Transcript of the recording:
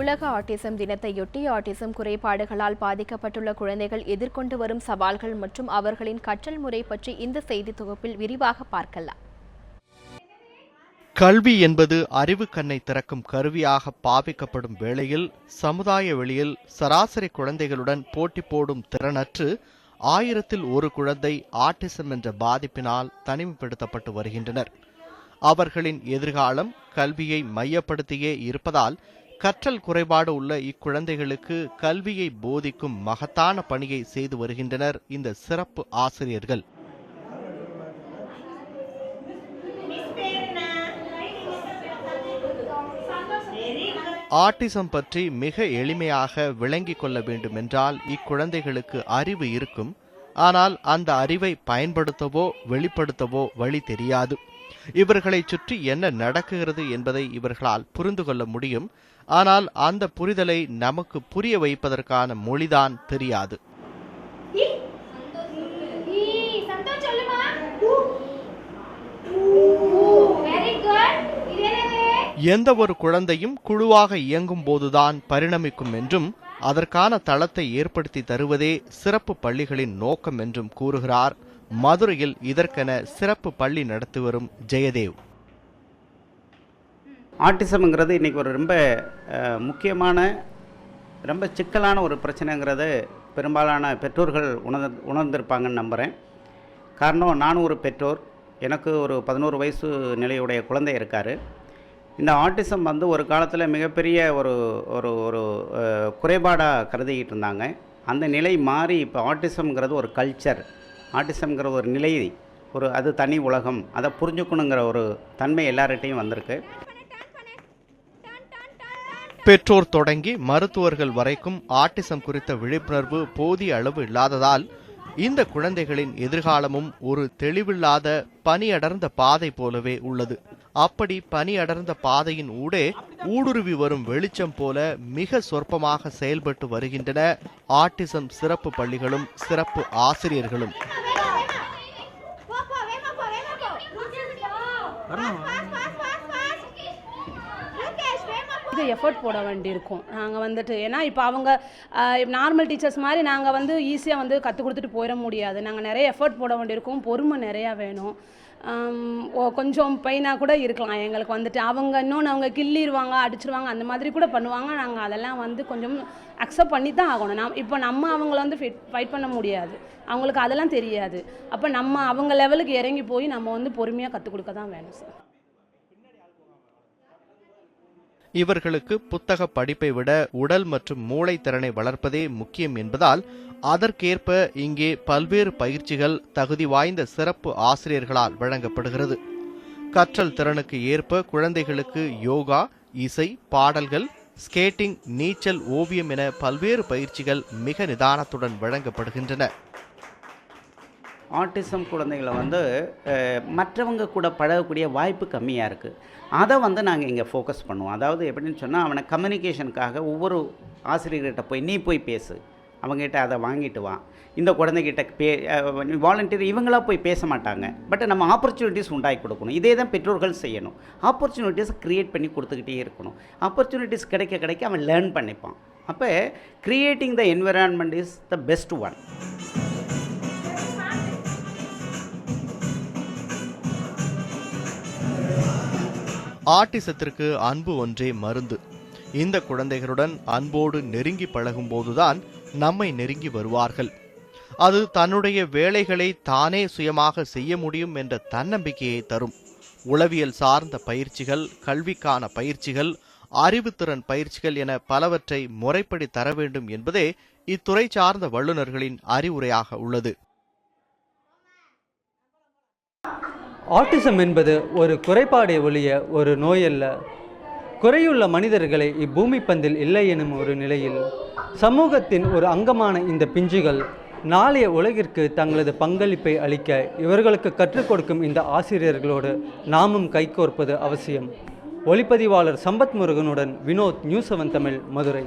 உலக ஆட்டிசம் தினத்தையொட்டி ஆட்டிசம் குறைபாடுகளால் பாதிக்கப்பட்டுள்ள குழந்தைகள் எதிர்கொண்டு வரும் சவால்கள் மற்றும் அவர்களின் கற்றல் முறை பற்றி இந்த செய்தி தொகுப்பில் விரிவாக பார்க்கலாம். கல்வி என்பது அறிவு கண்ணை திறக்கும் கருவியாக பாவிக்கப்படும் வேளையில் சமுதாய வெளியில் சராசரி குழந்தைகளுடன் போட்டி போடும் திறனற்று ஆயிரத்தில் ஒரு குழந்தை ஆட்டிசம் என்ற பாதிப்பினால் தனிமைப்படுத்தப்பட்டு வருகின்றனர். அவர்களின் எதிர்காலம் கல்வியை மையப்படுத்தியே இருப்பதால் கற்றல் குறைபாடு உள்ள இக்குழந்தைகளுக்கு கல்வியை போதிக்கும் மகத்தான பணியை செய்து வருகின்றனர் இந்த சிறப்பு ஆசிரியர்கள். ஆட்டிசம் பற்றி மிக எளிமையாக விளங்கிக் கொள்ள வேண்டுமென்றால் இக்குழந்தைகளுக்கு அறிவு இருக்கும் ஆனால் அந்த அறிவை பயன்படுத்தவோ வெளிப்படுத்தவோ வழி தெரியாது. இவர்களை சுற்றி என்ன நடக்குகிறது என்பதை இவர்களால் புரிந்து கொள்ள முடியும். ஆனால் அந்த புரிதலை நமக்கு புரிய வைப்பதற்கான மொழிதான் தெரியாது. எந்த ஒரு குழந்தையும் குழுவாக இயங்கும் போதுதான் பரிணமிக்கும் என்றும் அதற்கான தளத்தை ஏற்படுத்தி தருவதே சிறப்பு பள்ளிகளின் நோக்கம் என்றும் கூறுகிறார். மதுரையில் இதற்கென சிறப்பு பள்ளி நடத்தி வரும் ஜெயதேவ். ஆட்டிசம்ங்கிறது இன்றைக்கி ஒரு ரொம்ப முக்கியமான ரொம்ப சிக்கலான ஒரு பிரச்சனைங்கிறது பெரும்பாலான பெற்றோர்கள் உணர் உணர்ந்திருப்பாங்கன்னு நம்புகிறேன் காரணம் நானும் ஒரு பெற்றோர். எனக்கு ஒரு பதினோரு வயசு நிலையுடைய குழந்தை இருக்கார். இந்த ஆட்டிசம் வந்து ஒரு காலத்தில் மிகப்பெரிய ஒரு ஒரு ஒரு குறைபாடாக கருதிக்கிட்டு இருந்தாங்க அந்த நிலை மாறி இப்போ ஆட்டிசம்ங்கிறது ஒரு கல்ச்சர் ஆட்டிசம்ங்கிற ஒரு நிலை ஒரு அது தனி உலகம். அதை புரிஞ்சுக்கணுங்கிற ஒரு தன்மை எல்லார்கிட்டையும் வந்திருக்கு. பெற்றோர் தொடங்கி மருத்துவர்கள் வரைக்கும் ஆட்டிசம் குறித்த விழிப்புணர்வு போதிய அளவு இல்லாததால் இந்த குழந்தைகளின் எதிர்காலமும் ஒரு தெளிவில்லாத பணியடர்ந்த பாதை போலவே உள்ளது. அப்படி பனி அடர்ந்த பாதையின் ஊடே ஊடுருவி வரும் வெளிச்சம் போல மிக சொற்பமாக செயல்பட்டு வருகின்றன. ஆட்டிசம் சிறப்பு பள்ளிகளும் சிறப்பு ஆசிரியர்களும். இது எஃபர்ட் போட வேண்டியிருக்கும். நாங்கள் வந்துட்டு ஏன்னா இப்போ அவங்க நார்மல் டீச்சர்ஸ் மாதிரி நாங்கள் வந்து ஈஸியாக வந்து கற்றுக் கொடுத்துட்டு போயிட முடியாது. நாங்கள் நிறைய எஃபர்ட் போட வேண்டியிருக்கும். பொறுமை நிறையா வேணும். கொஞ்சம் பெயினாக கூட இருக்கலாம். எங்களுக்கு வந்துட்டு அவங்க இன்னொன்று அவங்க கிள்ளிடுவாங்க அடிச்சிருவாங்க அந்த மாதிரி கூட பண்ணுவாங்க. நாங்கள் அதெல்லாம் வந்து கொஞ்சம் அக்செப்ட் பண்ணி தான் ஆகணும். நம் இப்போ நம்ம அவங்கள வந்து ஃபிட் ஃபைட் பண்ண முடியாது. அவங்களுக்கு அதெல்லாம் தெரியாது. அப்போ நம்ம அவங்க லெவலுக்கு இறங்கி போய் நம்ம வந்து பொறுமையாக கற்றுக் கொடுக்க தான் வேணும் சார் இவர்களுக்கு புத்தக படிப்பை விட உடல் மற்றும் மூளை திறனை வளர்ப்பதே முக்கியம் என்பதால் அதற்கேற்ப இங்கே பல்வேறு பயிற்சிகள் தகுதி வாய்ந்த சிறப்பு ஆசிரியர்களால் வழங்கப்படுகிறது. கற்றல் திறனுக்கு ஏற்ப குழந்தைகளுக்கு யோகா இசை பாடல்கள் ஸ்கேட்டிங் நீச்சல் ஓவியம் என பல்வேறு பயிற்சிகள் மிக நிதானத்துடன் வழங்கப்படுகின்றன. ஆட்டிசம் குழந்தைகளை வந்து மற்றவங்க கூட பழகக்கூடிய வாய்ப்பு கம்மியாக இருக்குது அதை வந்து நாங்கள் இங்கே ஃபோக்கஸ் பண்ணுவோம். அதாவது எப்படின்னு சொன்னால் அவனை கம்யூனிகேஷனுக்காக ஒவ்வொரு ஆசிரியர்கிட்ட போய் நீ போய் பேசு. அவங்ககிட்ட அதை வாங்கிட்டு வா. இந்த குழந்தைகிட்ட பே வாலண்டியர் இவங்களா போய் பேச மாட்டாங்க. பட் நம்ம ஆப்பர்ச்சுனிட்டிஸ் உண்டாகி கொடுக்கணும். இதே தான் பெற்றோர்கள் செய்யணும். ஆப்பர்ச்சுனிட்டிஸ் க்ரியேட் பண்ணி கொடுத்துக்கிட்டே இருக்கணும். ஆப்பர்ச்சுனிட்டிஸ் கிடைக்க கிடைக்க அவன் லேர்ன் பண்ணிப்பான். அப்போ creating the environment is the best one ஆட்டிசத்திற்கு அன்பு ஒன்றே மருந்து. இந்த குழந்தைகளுடன் அன்போடு நெருங்கி பழகும்போதுதான் நம்மை நெருங்கி வருவார்கள். அது தன்னுடைய வேலைகளை தானே சுயமாக செய்ய முடியும் என்ற தன்னம்பிக்கையை தரும். உளவியல் சார்ந்த பயிற்சிகள் கல்விக்கான பயிற்சிகள் அறிவுத்திறன் பயிற்சிகள் என பலவற்றை முறைப்படி தர வேண்டும் என்பதே இத்துறை சார்ந்த வல்லுநர்களின் அறிவுரையாக உள்ளது. ஆட்டிசம் என்பது ஒரு குறைபாடே ஒழிய ஒரு நோயல்ல. குறையுள்ள மனிதர்களை இப்பூமி பந்தில் இல்லை எனும் ஒரு நிலையில் சமூகத்தின் ஒரு அங்கமான இந்த பிஞ்சுகள் நாளைய உலகிற்கு தங்களது பங்களிப்பை அளிக்க இவர்களுக்கு கற்றுக் கொடுக்கும் இந்த ஆசிரியர்களோடு நாமும் கைகோர்ப்பது அவசியம். ஒளிப்பதிவாளர் சம்பத் முருகனுடன் வினோத் நியூஸ் செவன் தமிழ் மதுரை.